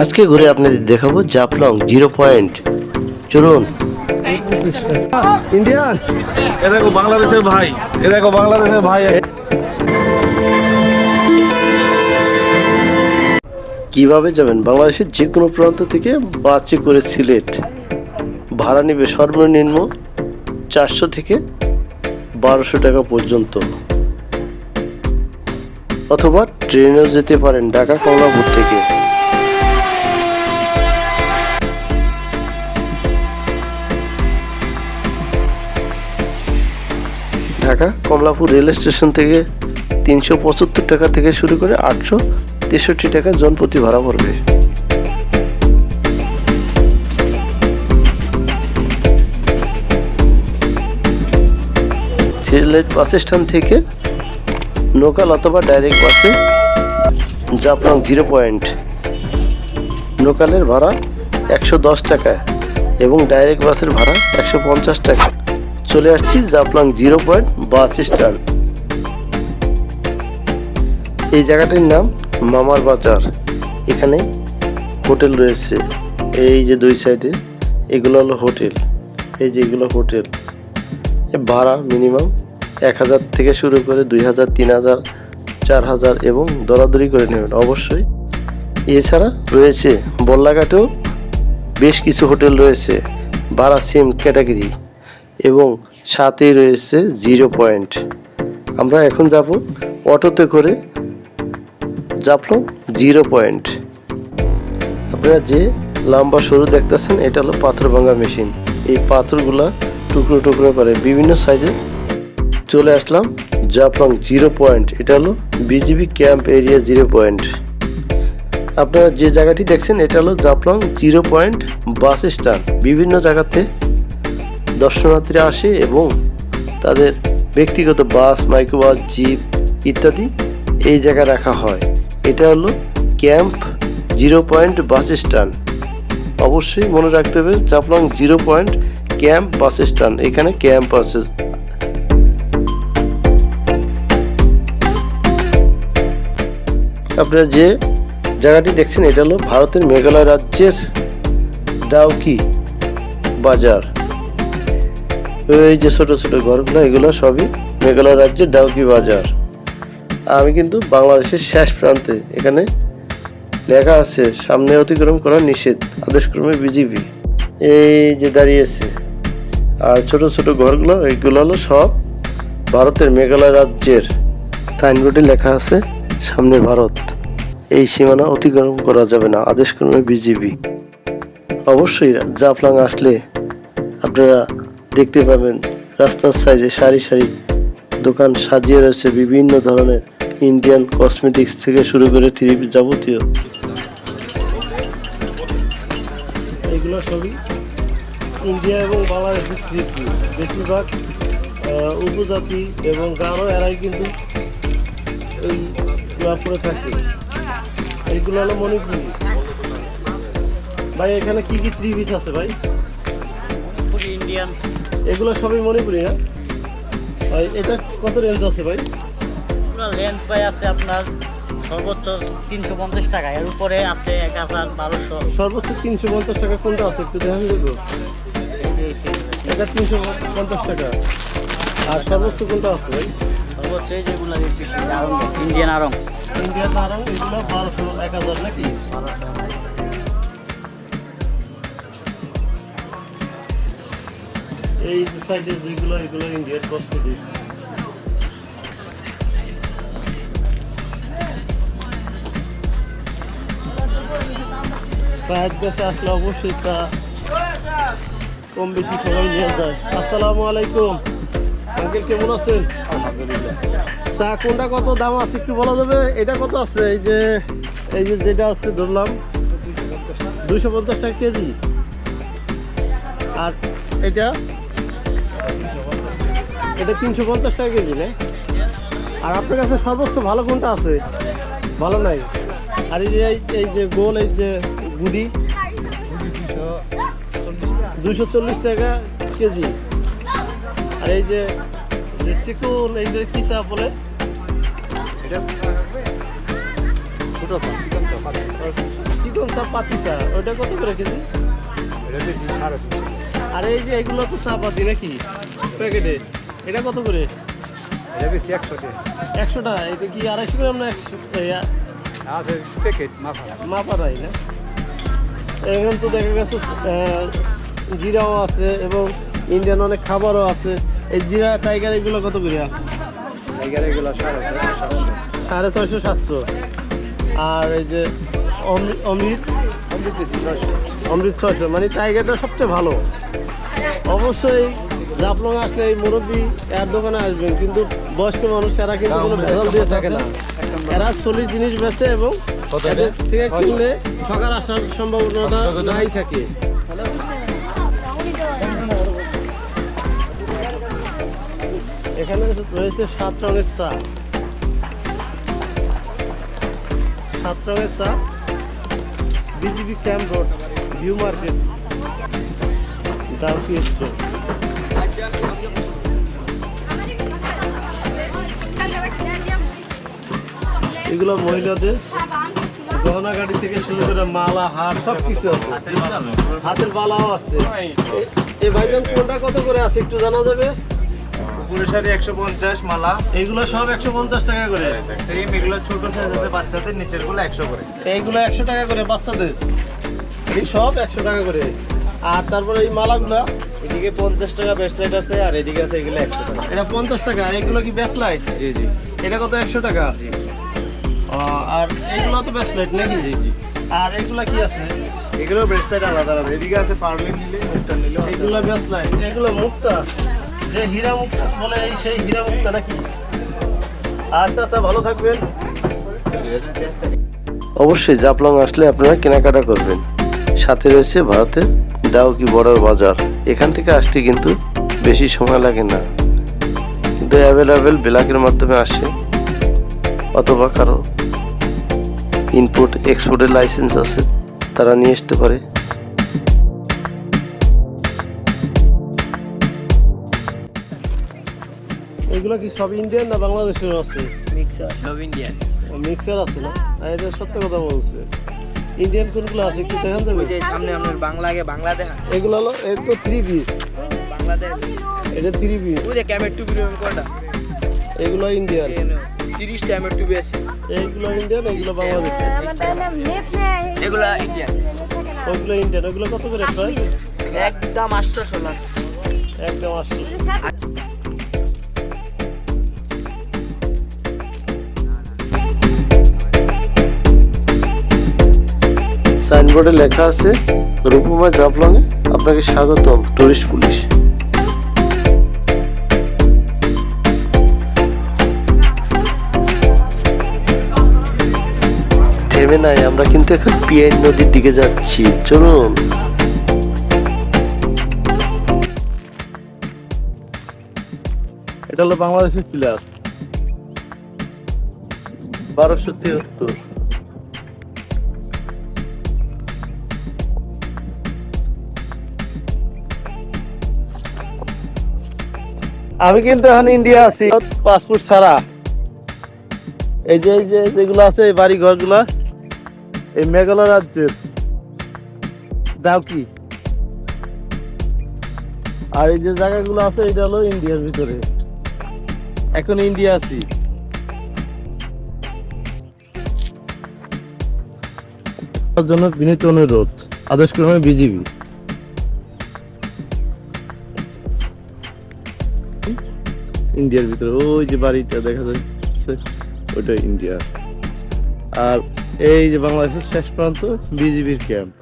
আজকে ঘুরে আপনাদের দেখাবো জাফলং জিরো পয়েন্ট। চলুন। ইন্ডিয়ান এ দেখো বাংলাদেশের ভাই এ দেখো বাংলাদেশের ভাই। কীভাবে যাবেন? বাংলাদেশের যে কোনো প্রান্ত থেকে বাসে করে সিলেট। ভাড়া নেবে সর্বনিম্ন চারশো থেকে বারোশো টাকা পর্যন্ত। অথবা ট্রেনেও যেতে পারেন ঢাকা কমলাপুর থেকে। ঢাকা, কমলাপুর রেল স্টেশন থেকে তিনশো পঁচাত্তর টাকা থেকে শুরু করে আটশো তেষট্টি টাকা জনপ্রতি ভাড়া পড়বে। সিলেট বাস স্ট্যান্ড থেকে লোকাল অথবা ডাইরেক্ট বাসে জাফলং জিরো পয়েন্ট। লোকালের ভাড়া একশো দশ টাকা এবং ডাইরেক্ট বাসের ভাড়া একশো পঞ্চাশ টাকা। চলে আসছি Jaflong zero point bus stand. এই জায়গাটির নাম মামার বাজার। এখানে হোটেল রয়েছে। এই যে দুই সাইডে, এগুলো হলো হোটেল। এই যে এগুলো হোটেল। ভাড়া মিনিমাম এক হাজার থেকে শুরু করে দুই হাজার, তিন হাজার, চার হাজার এবং দরাদরি করে নেবেন। অবশ্যই এছাড়া রয়েছে, বল্লাঘাটেও বেশ কিছু হোটেল রয়েছে, ভাড়া সেম ক্যাটাগরি এবং সাথেই রয়েছে জিরো পয়েন্ট। আমরা এখন যাব অটোতে করে। Jaflong zero point. আপনারা যে লম্বা সরু দেখতেছেন, এটা হলো পাথর ভাঙা মেশিন। এই পাথরগুলা টুকরো টুকরো করে বিভিন্ন সাইজে চলে আসলাম জাফলং জিরো পয়েন্ট। এটা হলো BGB camp area zero point. আপনারা যে জায়গাটি দেখছেন, এটা হলো Jaflong zero point bus stand. বিভিন্ন জায়গাতে দর্শনার্থীরা আসে এবং তাদের ব্যক্তিগত বাস, মাইক্রোবাস, জিপ ইত্যাদি এই জায়গায় রাখা হয়। এটা হলো camp zero point bus stand. অবশ্যই মনে রাখতে হবে, Jaflong zero point camp bus stand, এখানে ক্যাম্প আছে। আপনারা যে জায়গাটি দেখছেন, এটা হলো ভারতের মেঘালয় রাজ্যের ডাউকি বাজার। এই যে ছোট ছোট ঘরগুলো, এগুলো সবই মেঘালয় রাজ্যের ডাউকি বাজার। আমি কিন্তু বাংলাদেশের শেষ প্রান্তে এখানে লেখা আছে, সামনে অতিক্রম করা নিষেধ, আদেশক্রমে বিজিবি। এই যে দাঁড়িয়েছে আর ছোট ছোট ঘরগুলো এইগুলো হলো সব ভারতের মেঘালয় রাজ্যের। সাইনবোর্ডে লেখা আছে, সামনে ভারত। এই সীমানা অতিক্রম করা যাবে না, আদেশক্রমে বিজিবি। অবশ্যই জাফলাং আসলে আপনারা দেখতে পাবেন রাস্তার সাইডে সারি সারি দোকান সাজিয়ে রয়েছে বিভিন্ন ধরনের ইন্ডিয়ান কসমেটিক্স থেকে শুরু করে থ্রি যাবতীয়। এগুলো সবই ইন্ডিয়া এবং বাংলাদেশের থ্রি বেশিরভাগ উপজাতি এবং গারো এরাই কিন্তু এই করে থাকে। এইগুলো হলো মণিপুরি। ভাই এখানে কি কি থ্রি পিস আছে ভাই? ইন্ডিয়ান। এগুলো সবই মণিপুরি হ্যাঁ ভাই এটা কত রেঞ্জ আছে ভাই? লেন্থ পাই আছে আপনার সর্বোচ্চ তিনশো পঞ্চাশ টাকা। এর উপরে আছে এক হাজার বারোশো। সর্বোচ্চ তিনশো পঞ্চাশ টাকা কোনটা আছে একটু দেখান দেবো এটা তিনশো পঞ্চাশ টাকা। আর সর্বোচ্চ কোনটা আছে ভাই? সর্বোচ্চ এই যেগুলো ইন্ডিয়ান আরং ইন্ডিয়ান আরং এগুলো বারোশো এক হাজার নাকি? এই সাইডে যেগুলো এগুলো ইন্ডিয়ার চায়ের দেশে আসলে অবশ্যই চা কম বেশি সবাই নিয়ে যায়। আসসালামু আলাইকুম। আঙ্কেল কেমন আছেন? আলহামদুলিল্লাহ। চা কোনটা কত দাম আছে একটু বলা যাবে? এটা কত আছে? এই যে এই যে যেটা আছে ধরলাম দুইশো পঞ্চাশ টাকা কেজি। আর এটা? এটা তিনশো পঞ্চাশ টাকা কেজি না আর আপনার কাছে সর্বোচ্চ ভালো কোনটা আছে? ভালো নাই? আর এই যে এই- যে গোল এই যে গুড়ি দুশো চল্লিশ টাকা কেজি। আর এই যে চিকুন এই যে কি চা বলে ছোট চিকন চা চিকন চা পাতি চা ওইটা কত করে কেজি? আর এই যে এগুলো তো চা পাতি নাকি? প্যাকেটে। এটা কত করে? এটা বেশি একশো একশো টাকা এটা কি আড়াইশো গ্রাম না একশো? মাপারাই না? এখানে তো দেখা গেছে জিরাও আছে এবং ইন্ডিয়ান অনেক খাবারও আছে। এই জিরা টাইগার এগুলো কত করে? টাইগার এগুলো সাড়ে ছয়শো সাতশো। আর এই যে অমৃত? অমৃত অমৃত ছয়শো মানে টাইগারটা সবচেয়ে ভালো। অবশ্যই জাফলং আসলে এই মুরব্বী এর দোকানে আসবেন কিন্তু বয়স্ক মানুষ এরা কিন্তু কোনো ভেজাল দিয়ে থাকে না। এরা চল্লিশ জিনিস বেচে এবং এদের থেকে কিনলে ঠকার আসার সম্ভাবনাটা নাই থাকে। এখানে রয়েছে সাত রঙের চা। সাত রঙের চা। BGB camp road view market Dawki store. এগুলো মহিলাদের গহনা গাড়ি থেকে শুরু করে মালা হার সব কিছু আছে। হাতের বালাও আছে। এ- এই ভাইজান কোনটা কত করে আছে একটু জানা যাবে? একশো পঞ্চাশ মালা। এইগুলো সব একশো পঞ্চাশ টাকা করে। এগুলো ছোট সাইজ আছে বাচ্চাদের নিচেরগুলো একশো করে। এইগুলো একশো টাকা করে বাচ্চাদের। এই সব একশো টাকা করে। আর তারপরে এই মালাগুলো? এদিকে পঞ্চাশ টাকা ব্রেসলেট আছে আর এদিকে আছে এগুলো একশো টাকা। এটা পঞ্চাশ টাকা আর এগুলো কি ব্যাসলাইট জি জি। এটা কত? একশো টাকা। ও, আর এইগুলো তো ব্যাসলাইট নাকি? জি জি। আর এগুলো কি আছে? এগুলো ব্রেসলেট আলাদা আলাদা। এদিকে আছে পার্লিন নিলে মুক্তা নিলে এগুলো ব্যাসলাইট এগুলো মুক্তা? যে হীরা মুক্তা বলে এই সেই হীরা মুক্তা নাকি? আচ্ছা তা ভালো থাকবেন। অবশ্যই জাপলং আসলে আপনারা কেনাকাটা করবেন। সাথে রয়েছে ভারতের ডাউকি বর্ডার বাজার। এখান থেকে আসতে কিন্তু বেশি সময় লাগে না। কিন্তু অ্যাভেলেবেল ব্ল্যাকের মাধ্যমে আসে অথবা কারও ইনপুট এক্সপোর্টের লাইসেন্স আছে তারা নিয়ে আসতে পারে। এগুলো কি সব ইন্ডিয়ান না বাংলাদেশের আছে? মিক্সার সব ইন্ডিয়ান ও মিক্সার আছে না? আর এটা সত্য কথা বলছে। ইন্ডিয়ান কোনগুলো আছে একটু দেখান দেবে সামনে আপনার বাংলা আগে বাংলা দেখা এগুলো হলো এই তো থ্রি পিস বাংলাদেশ এটা থ্রি পিস ওই যে ক্যামের টুপি রকম কোনটা এগুলো ইন্ডিয়ান তিরিশ ক্যামের টুপি আছে। এইগুলো ইন্ডিয়ান এগুলো বাংলাদেশ এগুলা ইন্ডিয়ান ওইগুলো ইন্ডিয়ান ওইগুলো কত করে প্রায় একদম আটশোশো লাস্ট একদম আসছে সাইনবোর্ডে লেখা আছে রূপমা জাফলংয়ে আপনাকে স্বাগতম টুরিস্ট পুলিশ। থেমে নাই আমরা কিন্তু এখন পিআই নদীর দিকে যাচ্ছি। চলুন। এটা হলো বাংলাদেশের প্লেয়ার বারোশো তিয়াত্তর আমি কিন্তু এখন ইন্ডিয়া আছি। পাসপোর্ট ছাড়া। এই যে এই যে, যেগুলো আছে, এই বাড়ি ঘরগুলা এই মেঘালয় রাজ্যের। ডাউকি আর এই যে জায়গাগুলো আছে, এটা হলো ইন্ডিয়ার ভিতরে। এখন ইন্ডিয়া আছি। জন্য বিনীত অনুরোধ। আদেশ ক্রমে বিজিবি। ইন্ডিয়ার ভিতরে। ওই যে বাড়িটা দেখা যাচ্ছে, ওইটা ইন্ডিয়া। আর এই যে বাংলাদেশের শেষ প্রান্ত, বিজিবির ক্যাম্প।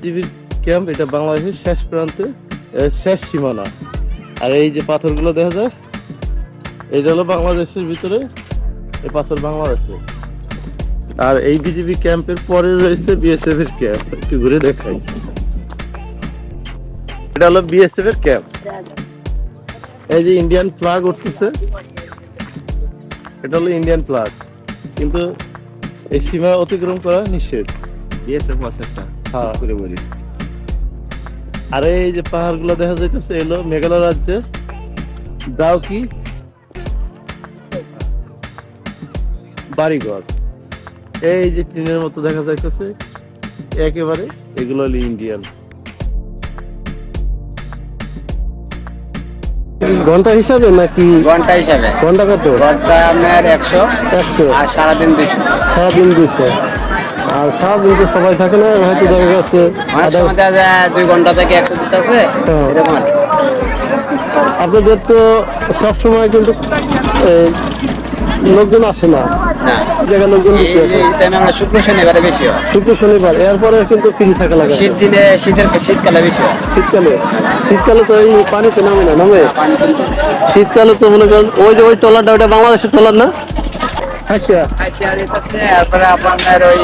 বিজিবির ক্যাম্প, এটা বাংলাদেশের শেষ প্রান্তে শেষ সীমানা। আর এই যে পাথরগুলো দেখা যায়, এটা হলো বাংলাদেশের ভিতরে এই পাথর বাংলাদেশে। আর এই বিজিবি ক্যাম্পের পরে রয়েছে বিএসএফ এর ক্যাম্প। একটু ঘুরে দেখাই। এটা হলো বিএসএফ এর ক্যাম্প এই যে ইন্ডিয়ান ফ্ল্যাগ উঠতেছে এটা হলো ইন্ডিয়ান ফ্ল্যাগ কিন্তু এই সীমা অতিক্রম করা নিষেধ। বিএসএফ হ্যাঁ। করে বলিস। আর এই যে পাহাড়গুলো দেখা যাইতেছে এলো মেঘালয় রাজ্যের ডাউকি বাড়িঘর। এই যে টিনের মতো দেখা যাইতেছে একেবারে এগুলো হলো ইন্ডিয়ান ঘণ্টা হিসাবে নাকি ঘণ্টা হিসাবে? ঘণ্টা কত? ঘণ্টা আপনার একশো। একশো। আর সারাদিন দুশো। সারাদিন দুশো। আর সারাদিন তো সবাই থাকে না হয়তো দেখা গেছে দুই ঘণ্টা থেকে একশো দিতে আছে হ্যাঁ। আপনাদের তো সবসময় কিন্তু লোকজন আসে না। না। এই জায়গায় লোকজন এই বেশি আসে আমরা শুক্র শনিবারে বেশি হয়। শুক্র শনিবার এরপরে কিন্তু ফ্রি থাকা লাগে শীত দিনে শীতের শীতকালে বেশি হয়। শীতকালে? শীতকালে তো এই পানিতে নামে না নামে? শীতকালে তো মনে করেন ওই যে ওই ট্রলারটা ওটা বাংলাদেশের ট্রলার না? আচ্ছা তারপরে আপনার ওই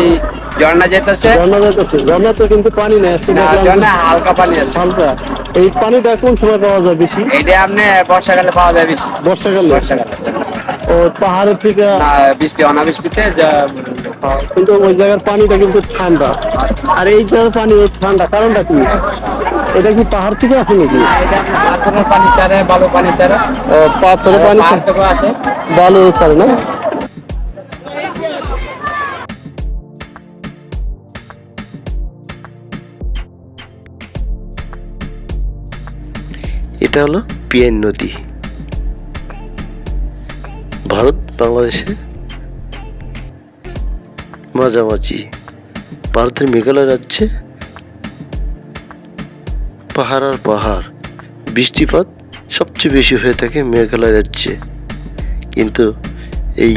ঝর্ণা যেতেছে ঝর্ণা যাইতেছে। ঝর্ণা তো কিন্তু পানি নেই ঝর্ণা হালকা পানি আছে। হালকা। এই পানিটা কোন সময় পাওয়া যায় বেশি? আপনি বর্ষাকালে পাওয়া যায় বেশি। বর্ষাকালে? বর্ষাকালে। ও পাহাড়ের থেকে? না বৃষ্টি অনাবৃষ্টিতে যা- কিন্তু ওই জায়গার পানিটা কিন্তু ঠান্ডা। আর এই জায়গার পানি ঠান্ডা কারণটা কি? এটা কি পাহাড় থেকে আসে নাকি? পাথরের পানি চারে বালু পানি চারে ও, পানি আসে। বালু ছাড়ে না? এটা হলো পিয়াইন নদী। ভারত, বাংলাদেশে মাঝামাঝি ভারতের মেঘালয় রাজ্যে পাহাড় আর পাহাড়। বৃষ্টিপাত সবচেয়ে বেশি হয়ে থাকে মেঘালয় রাজ্যে। কিন্তু এই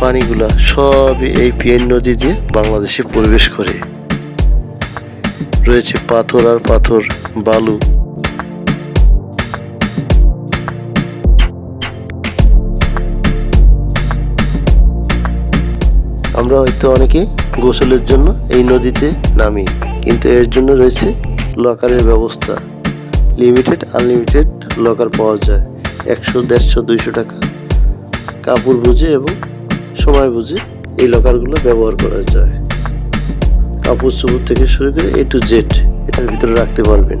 পানিগুলা সবই এই পিএন নদী দিয়ে বাংলাদেশে প্রবেশ করে। রয়েছে পাথর আর পাথর, বালু। আমরা হয়তো অনেকে গোসলের জন্য এই নদীতে নামি, কিন্তু এর জন্য রয়েছে লকারের ব্যবস্থা। লিমিটেড আনলিমিটেড লকার পাওয়া যায়। একশো, দেড়শো, দুইশো টাকা। কাপড় বুঝে এবং সময় বুঝে এই লকারগুলো ব্যবহার করা যায়। কাপড় চোপড় থেকে শুরু করে এ টু জেড এটার ভিতরে রাখতে পারবেন।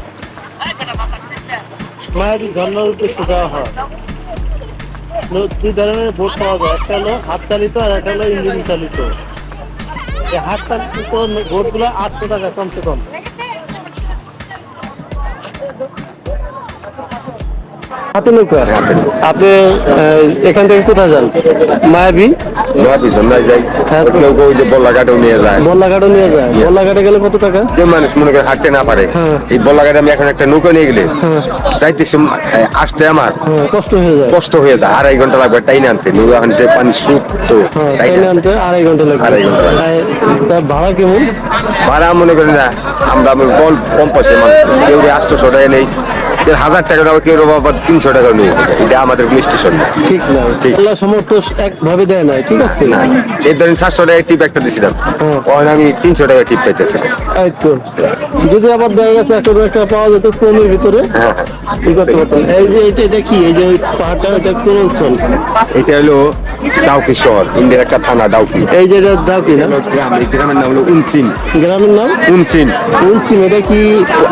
মায়ের ঝর্ণার সোজা হয়। দুই ধরনের বোট পাওয়া যায়। একটা হলো হাত চালিত আর একটা হলো ইঞ্জিন চালিত। এই হাত চালিত বোটগুলো আটশো টাকা, কমসে কম। হাতে নৌকা আপনি এখান থেকে কোথায় যান? মায়াবী? যাই। হ্যাঁ, তো- কেউ কেউ ওই যে বল্লাঘাটেও নিয়ে যায়। বল্লাঘাটে নিয়ে যায়। বল্লাঘাটে গেলে কত টাকা? যে মানুষ মনে করে হাঁটতে না পারে হ্যাঁ। এই বল্লাঘাটে আমি এখন একটা নৌকা নিয়ে গেলে হ্যাঁ। যাইতে আসতে আমার। হ্যাঁ কষ্ট হয়ে যায়। কষ্ট হয়ে যায়। আড়াই ঘণ্টা লাগবে টাইনে আনতে। নৌকা এখন যে পানি সুপ তো হ্যাঁ টাইনে আনতে আড়াই ঘণ্টা লাগবে। আড়াই ঘণ্টা লাগবে। ভাড়া কেমন? ভাড়া মনে করি না আমরা কম পয়সা মানুষ। কেউ আটশোশো টাকা নেই। হাজার টাকা নেব কেউ আবার তিনশো টাকা নিয়ে এটা আমাদের কোনো স্টেশন। না ঠিক না। ঠিক। আল্লাহ সমর্থ একভাবে দেয় নাই ঠিক আছে? এই ধরেন সাতশো টাকা টিপ একটা দিয়েছিলাম হ্যাঁ। ওখানে আমি তিনশো টাকা টিপ পাইতেছি। এই তো। যদি আবার দেখা গেছে একটা একটা পাওয়া যেত কমের ভিতরে হ্যাঁ করতে এই যে এটা এটা কি? এই যে পাহাড়টা এটা কোন অঞ্চল এটা হলো ডাউকি শহর ইন্ডিয়ার একটা থানা ডাউকি এই যে এটা না? গ্রামের নাম হলো উনচিন গ্রামের নাম? উনচিন উনচিম এটা কি?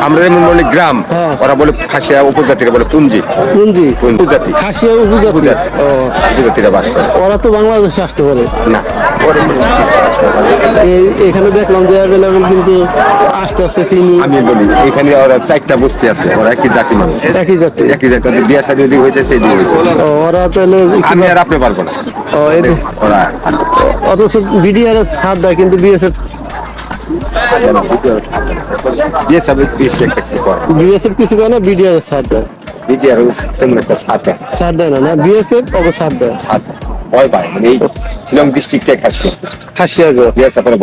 আমরা যেমন বলি গ্রাম হ্যাঁ। ওরা বলে খাসিয়া উপজাতিরা বলে পুঞ্জি। পুঞ্জি? উপজাতি। খাসিয়া উপজাতি? উপজাতি। উপজাতিরা বাস করে। ওরা তো বাংলাদেশে আসতে পারে। না এখানে দেখলাম যে কিন্তু আস্তে আস্তে চিনি। আমি বলি এখানে ওরা চারটা বস্তি আছে ওরা একই জাতি মানুষ। একই জাতি। একই জাতি বিয়া শাদী হইতেছে ওরা তাহলে আমি আর আপনি পারব না। ও, অথচ বিডিআর ছাড় দেয় কিন্তু বিএসএফ বিয়ে সাবে বিয়ে ট্যাক্সি করে। বিএসএফ কিছু করে না বিডিআর ছাড় দেয়। বিয়ে আর তেমন একটা সাথে ছাড় দেয় না না বিএসএফ ছাড় দেয়। সাথে ভয় পায় মানে এই শিলং ডিস্ট্রিক্টে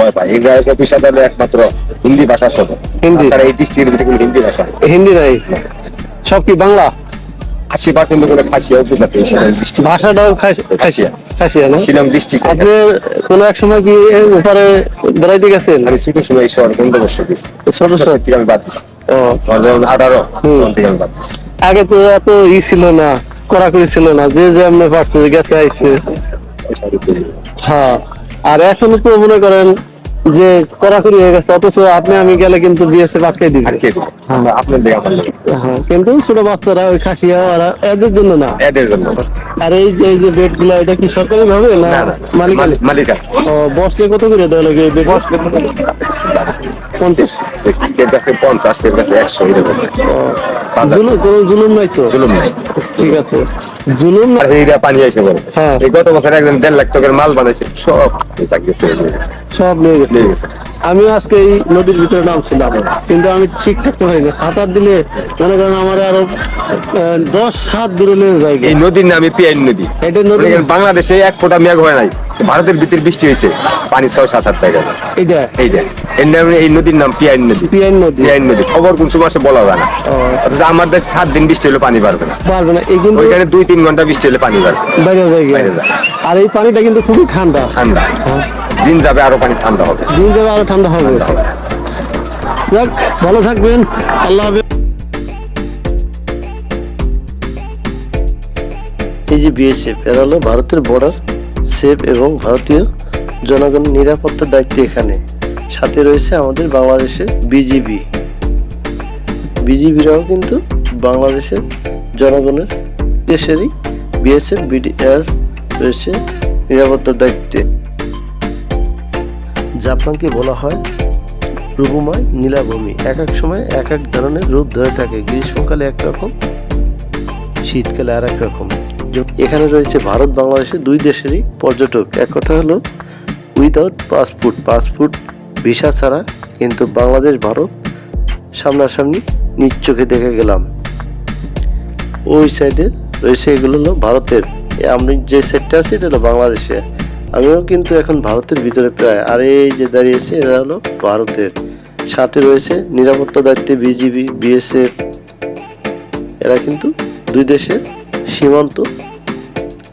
ভয় পায়। এই জায়গায় একমাত্র হিন্দি ভাষা শোধ হিন্দি। তারা এই ডিস্ট্রিক্টের ভিতরে কোনো হিন্দি ভাষা। হিন্দি নাই। সব কি বাংলা? আশি পার্সেন্ট খাসিয়া ভাষাটাও খাসিয়া। খাসিয়া শিলং ডিস্ট্রিক্ট আপনি কোন এক সময় কি উপরে বেড়াইতে গেছেন? আমি ছোট সময় এই শহর বন্ধ বসে গেছি। ছোট ছোট থেকে আমি বাদ ও, আঠারো থেকে আমি বাদ আগে তো এত ই ছিল না কড়াকড়ি ছিল না যে যে আমরা পারছে গেছে আইছে হ্যাঁ। আর এখন তো মনে করেন যে কড়াকড়ি হয়ে গেছে অথচ আপনি আমি গেলে কিন্তু বিএসএফ আটকে দিবে। কে দিবে? আপনার দিকে হ্যাঁ কিন্তু ছোট বাচ্চারা ওই খাসিয়া ওরা এদের জন্য না। এদের জন্য। আর এই যে এই যে বেডগুলো এটা কি সরকারি ভাবে না মালিক মালিক- ও বসলে কত করে দেওয়া লাগে বেড? পঞ্চাশ। এর কাছে পঞ্চাশ এর কাছে একশো এরকম। জুলুম কোনো জুলুম নাই তো? জুলুম নাই। ঠিক আছে। জুলুম না এইটা পানি এসে বলে হ্যাঁ। এই গত বছর একজন দেড় লাখ টাকার মাল বানাইছে সব সব নিয়ে গেছে। নিয়ে গেছে। আমি আজকে এই নদীর ভিতরে নামছিলাম কিন্তু আমি সাঁতার দিলে মনে করেন আমার আরও দশ হাত দূরে নিয়ে যায় এই নদীর নামে পিয়াইন নদী। এটা নদী বাংলাদেশে এক ফোঁটা মেঘ হয় নাই। ভারতের ভিতরে বৃষ্টি হয়েছে। পানি ছয় সাত হাত টাকা এটা এইটা এর নামে এই নদীর নাম পিয়াইন নদী। পিয়াইন নদী। পিয়াইন নদী। খবর কোন সময় বলা যায় না। অথচ আমার দেশে সাত দিন বৃষ্টি হলে পানি বাড়বে না। পারবে না। এই কিন্তু ওইখানে দুই তিন ঘণ্টা বৃষ্টি হলে পানি বাড়বে। বাইরে যায় বাইরে যায়। আর এই পানিটা কিন্তু খুবই ঠান্ডা। ঠান্ডা। দিন যাবে আরও পানি ঠান্ডা হবে। দিন যাবে আরও ঠান্ডা হবে। যাক ভালো থাকবেন। আল্লাহ হাফেজ। এই যে বিএসএফ এরা হলো ভারতের বর্ডার সেফ এবং ভারতীয় জনগণের নিরাপত্তার দায়িত্ব এখানে। সাথে রয়েছে আমাদের বাংলাদেশের বিজিবি। বিজিবিরাও কিন্তু বাংলাদেশের জনগণের দেশেরই বিএসএফ বিডিআর রয়েছে নিরাপত্তার দায়িত্বে। জাপানকে বলা হয় রূপময় নীলাভূমি। এক এক সময় এক এক ধরনের রূপ ধরে থাকে। গ্রীষ্মকালে একরকম, শীতকালে আর এক রকম। এখানে রয়েছে ভারত, বাংলাদেশের দুই দেশেরই পর্যটক। এক কথা হলো উইদাউট পাসপোর্ট পাসপোর্ট ভিসা ছাড়া কিন্তু বাংলাদেশ, ভারত সামনাসামনি নিজ চোখে দেখে গেলাম। ওই সাইডে রয়েছে এগুলো হলো ভারতের। আমি যে সেটটা আছে, এটা হলো বাংলাদেশে। আমিও কিন্তু এখন ভারতের ভিতরে প্রায়, আর এই যে দাঁড়িয়েছে, এরা হলো ভারতের। সাথে রয়েছে নিরাপত্তা দায়িত্বে বিজিবি, বিএসএফ। এরা কিন্তু দুই দেশের সীমান্ত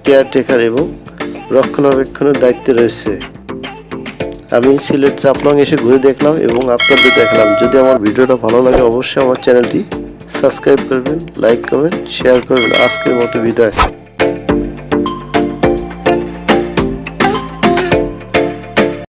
কেয়ারটেকার এবং রক্ষণাবেক্ষণের দায়িত্বে রয়েছে। আমি সিলেট চাপলং এসে ঘুরে দেখলাম এবং আপনাদের দেখলাম। যদি আমার ভিডিওটা ভালো লাগে, অবশ্যই আমার চ্যানেলটি সাবস্ক্রাইব করবেন, লাইক করবেন, শেয়ার করবেন। আজকের মতো বিদায়।